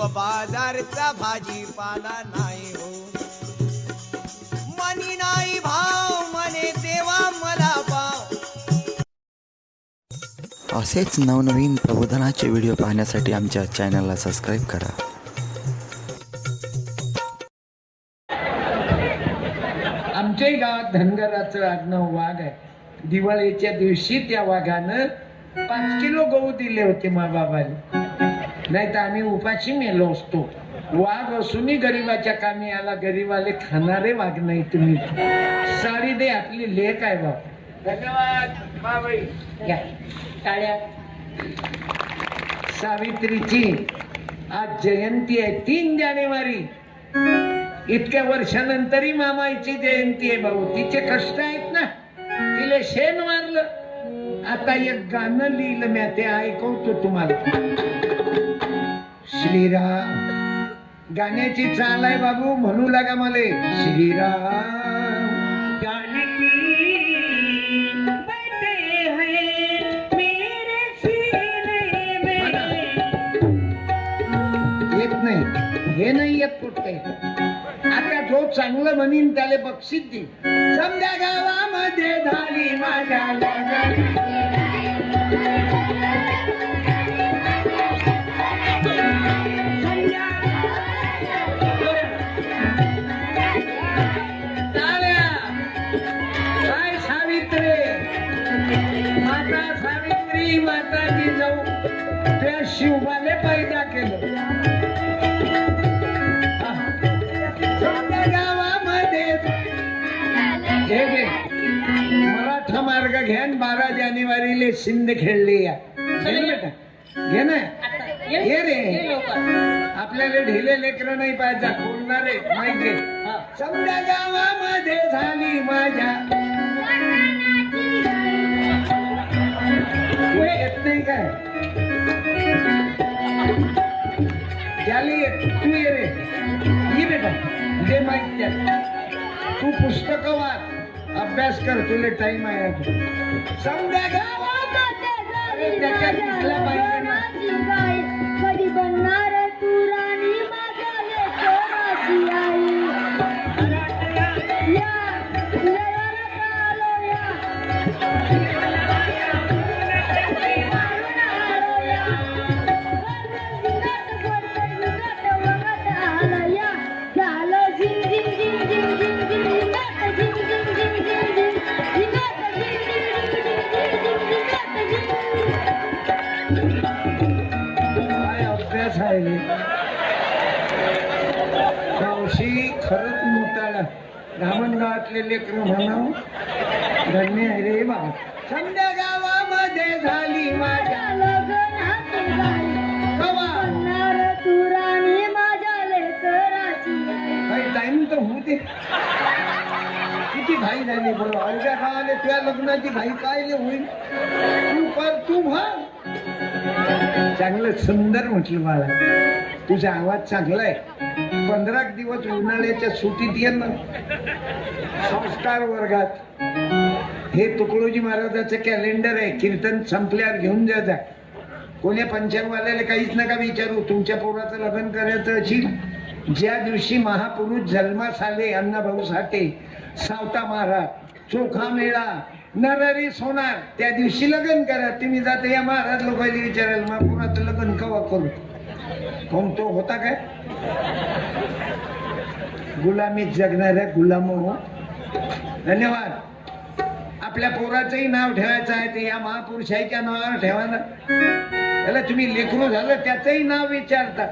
व बाजारचा भाजीपाला नाही हो. मनी नाही भाव मने देवा मला भाव असेच नवनवीन प्रबोधनाचे व्हिडिओ पाहण्यासाठी आमच्या चॅनलला सबस्क्राईब करा. आमच्याही गावात धनगराचं आडनाव वाघ आहे. दिवाळीच्या दिवशी त्या वाघानं पाच किलो गहू दिले होते मा बाबाला नाही तर आम्ही उपाशी मेलो असतो. वाघ असूनही गरीबाच्या कामी आला गरीबाले खाणारे वाघ नाही तुम्ही. साडी दे आपली लेख आहे बाप धन्यवाद सावित्रीची आज जयंती आहे तीन जानेवारी. इतक्या वर्षानंतरही मामाईची जयंती आहे भाऊ. तिचे कष्ट आहेत ना. तिले शेण मारलं आता एक गाणं लिहिलं मी ते ऐकवतो तुम्हाला. श्रीराम. गाण्याची चाल आहे बाबू म्हणू लागा मला. श्रीराम. हैं. येत नाही. हे नाही येत कुठे. आता जो चांगलं म्हणीन त्याला बक्षीस दे समजा गावामध्ये झाली माझ्या माताजी जाऊ. त्या शिवबाने पैदा केलं. गावामध्ये हे मराठा मार्ग घ्या बारा जानेवारीले शिंद खेळले या. घे ना ये रे. आपल्याला ढिले लेकर नाही पाहिजे बोलणारे माहिती समजा गावामध्ये झाली माझ्या येत नाही काय? तू ये रे ये बेटा दे माहिती तू पुस्तक वाच अभ्यास कर तुला टाइम आहे. समजा दिसला पाहिजे ना कधी बनणार मावशी खरंच मोठाला धामणगावातले लेकर म्हणाव. धन्य आहे रे बा समजा गावामध्ये झाली माझ्या टाइम तर होऊ दे. किती घाई झाली बरं. अर्ध्या गावाले तुझ्या लग्नाची घाई काय ले होईल? तू कर तू भाग चांगलं सुंदर म्हटलं मला तुझा आवाज चांगला आहे. पंधरा दिवस उन्हाळ्याच्या सुटीत ये ना संस्कार वर्गात. हे तुकडोजी महाराजाचं कॅलेंडर आहे. कीर्तन संपल्यावर घेऊन जा जा. कोण्या पंचांगवाल्याला काहीच नका विचारू. तुमच्या पोराचं लग्न करायचं असेल. ज्या दिवशी महापुरुष जन्मास आले अण्णाभाऊ साठे. सावता महाराज चोखा मेळा नररी सोनार त्या दिवशी लग्न करा. तुम्ही जाते या महाराज लोकांनी विचारायला महापुराचं लग्न कवा करू? कोण तो होता काय? गुलामीत जगणाऱ्या गुलाम हो. धन्यवाद. आपल्या पोराचंही नाव ठेवायचं आहे ते या महापुरुषाच्या नावावर ठेवा ना. त्याला तुम्ही लेखरू झालं त्याचंही नाव विचारता.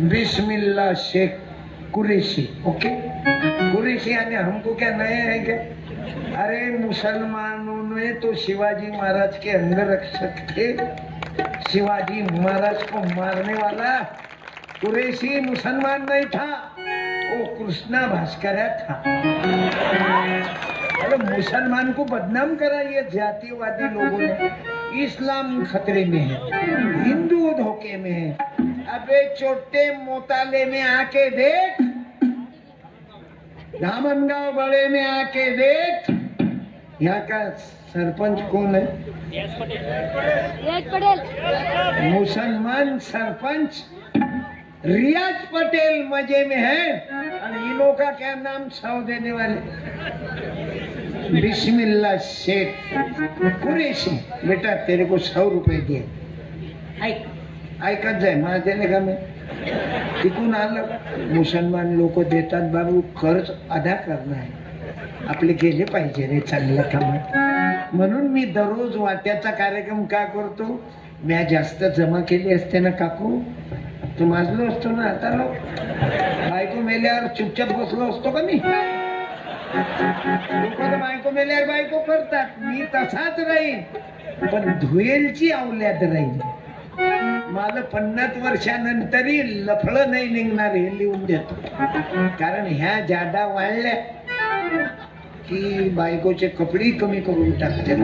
बिस्मिल्ला शेख कुरेशी, ओके? कुरेशी यानी हमको क्या, नए है क्या? अरे मुसलमानों ने तो शिवाजी महाराज के अंदर अंगरक्षक थे शिवाजी महाराज को मारने वाला कुरेशी मुसलमान नहीं था, वो कृष्णा भास्कर था। अरे मुसलमान को बदनाम करा ये जातिवादी लोगों ने। इस्लाम खतरे में है, हिंदू धोखे में है। अबे छोटे मोताले में आके देख। धामनगांव बड़े में आके देख। यहाँ का सरपंच कौन है? पटेल। मुसलमान सरपंच रियाज पटेल मज़े में है। और इन लोगों का क्या नाम सौ देने वाले? बिस्मिल्ला शेख। कुरेशी बेटा तेरे को सौ रुपए दिए। ऐकत जाय मला देणे का मी? तिकून आलं मुसलमान लोक देतात बाबू खर्च अदा करणं आहे आपले गेले पाहिजे रे चांगल्या कामात म्हणून मी दररोज वाट्याचा कार्यक्रम का करतो? म्या जास्त जमा केली असते ना काकू? तो माजलो असतो ना आता लोक बायको मेल्यावर चुपचाप बसलो असतो का मी? लोक तर बायको मेल्यावर बायको करतात. मी तसाच राहीन पण धुयेलची अवल्यात राहील मला पन्नास वर्षानंतरही लफळं नाही निघणार हे लिहून देतो. कारण ह्या जादा वाढल्या की बायकोचे कपडे कमी करून टाकते.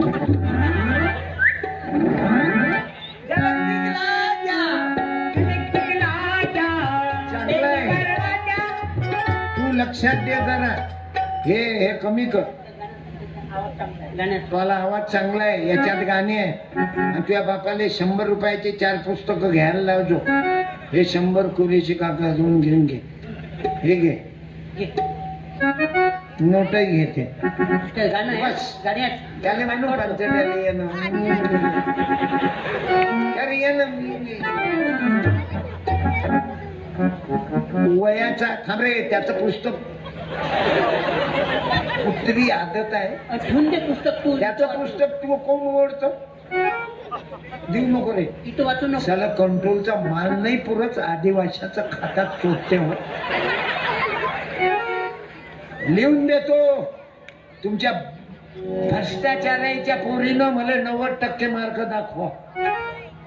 चांगलं आहे. तू लक्षात दे जरा. हे हे कमी कर. तुला आवाज चांगला आहे याच्यात गाणे आहे. आणि तुझ्या बापाले शंभर रुपयाचे चार पुस्तकं घ्यायला लावजो. हे शंभर कुरेशी काका घेऊन घेऊन घे. हे घे. नोटही घेते. बस. त्याला म्हणू पंचडाले येणं अरे येणं वयाचा थांब रे त्याचं पुस्तक. कुत्री आदत आहे? ठेवून दे पुस्तक तू त्याचं पुस्तक तू कोण ओढतो देऊ नको रे. इथं वाचू नको. त्याला कंट्रोलचा माल नाही पुरत आदिवाशाचा खातात चोटते हो. लिहून देतो. तुमच्या भ्रष्टाचाराच्या पोरीनं मला नव्वद टक्के मार्क दाखवा.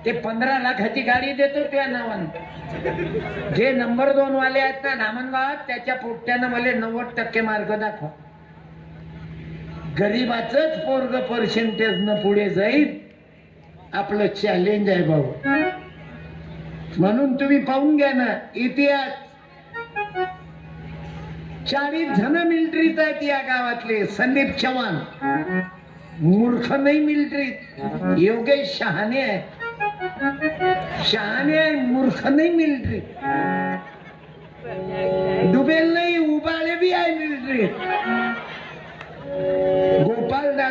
ते पंधरा लाखाची गाडी देतो त्या नावाने. जे नंबर दोन वाले आहेत ना धामणगावात त्याच्या पोट्यानं मला नव्वद टक्के मार्क दाखवा. गरीबाचंच पोरग पर्सेंटेज न पुढे जाईल आपलं चॅलेंज आहे भाऊ. म्हणून तुम्ही पाहून घ्या ना इतिहास. चाळीस जण मिलिटरीत आहेत या गावातले संदीप चव्हाण. मूर्ख नाही मिलिटरीत योगेश शहाणे आहे. शहाणे आहे मूर्ख नाही मिलिटरी डुबेल नाही उबाळे बी आहे मिलिटरीत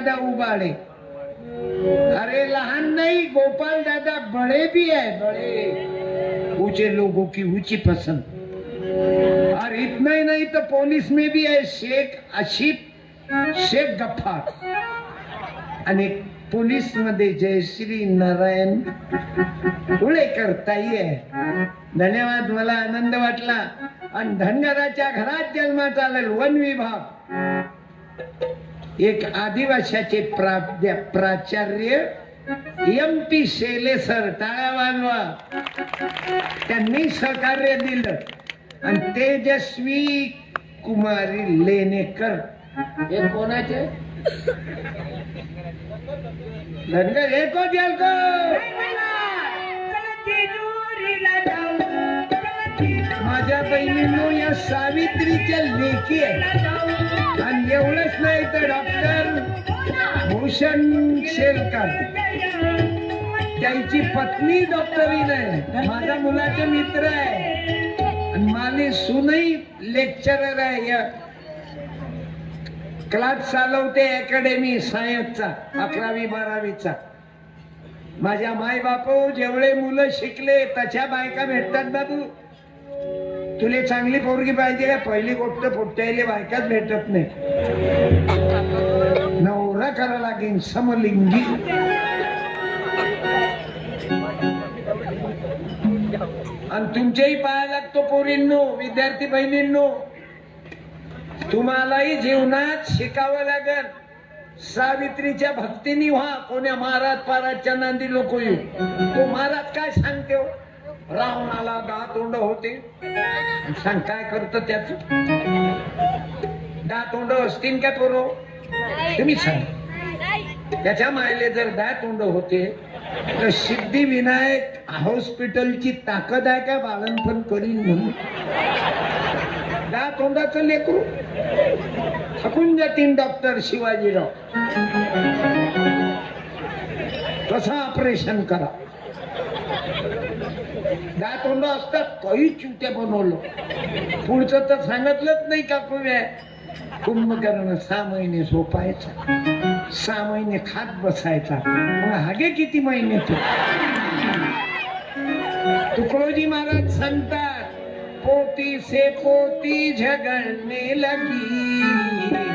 दादा उबाळे अरे लहान नहीं गोपाल दादा बड़े भी है बड़े. ऊंचे लोगों की ऊंची पसंद. और इतना ही नहीं तो पुलिस में भी है शेख अशी शेख गफ्फार. आणि पोलीसमध्ये जयश्री नारायण उळेकर ताई आहे. धन्यवाद मला आनंद वाटला. आणि धनगराच्या घरात जन्मात आलेल वन विभाग. एक आदिवासाचे प्राध्या प्राचार्य एम पी शेले सर टाळ्या वाजवा त्यांनी सहकार्य दिलं आणि तेजस्वी कुमारी लेणेकर हे कोणाचे धनगर हे को को माझ्या बहिणींनो या सावित्रीच्या लेखी आहे. आणि एवढंच नाही तर डॉक्टर भूषण शेरकर. त्यांची पत्नी डॉक्टरीन आहे. माझ्या मुलाचे मित्र आहे. आणि माझी सुनही लेक्चरर आहे. या क्लास चालवते अकॅडमी सायन्सचा अकरावी बारावीचा. माझ्या माय बापो जेवढे मुलं शिकले तशा बायका भेटतात ना तू? तुले चांगली पोरगी पाहिजे का पहिली गोष्ट फुटतायले बायकाच भेटत नाही. नवरा करा लागेल समलिंगी. आणि तुमच्याही पाया लागतो पोरींनो विद्यार्थी बहिणींनो. तुम्हालाही जीवनात शिकावं लागल. सावित्रीच्या भक्तीने व्हा कोण्या महाराज पाराजच्या नांदी लोक येऊ. तो महाराज काय सांगते हो? रावणाला दात तोंड होते सांग काय करत त्याच? दात तोंड असतील का पोरो तुम्ही सांग. त्याच्या मायले जर दात तोंड होते तर सिद्धिविनायक हॉस्पिटलची ताकद आहे का बाळणपण करीन म्हणून? दा तोंडाचं लेकरू. थकून जातील डॉक्टर शिवाजीराव. कसं ऑपरेशन करा. दा तोंड असतात काही चुत्या बनवलं. पुढचं तर सांगितलंच नाही का कुंभकर्ण सहा महिने झोपायचा. सहा महिने खात बसायचा. मग हागे किती महिने तू? तुकडोजी महाराज सांगतात पोती से पोती झगडणे लगी.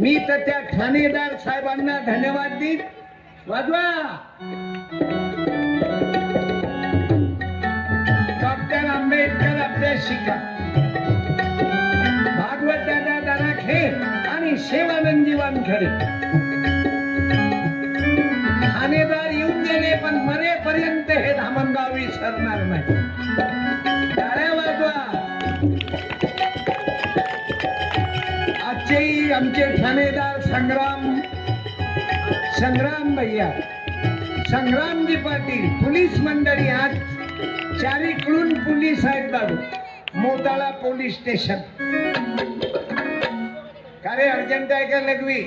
मी तर त्या ठाणेदार साहेबांना धन्यवाद देईन. वाजवा. डॉक्टर आंबेडकर आपल्या शिका. भागवत दादा दाराखे आणि सेवानंदी वानखडे. ठाणेदार येऊन गेले पण मरेपर्यंत हे धामणगाव विसरणार नाही. आमचे ठाणेदार संग्राम संग्राम भैया संग्रामजी पाटील पोलीस मंडळी आज चारीकडून पोलीस आहेत बाबू. Motala police station. का रे अर्जंट आहे का लघवी?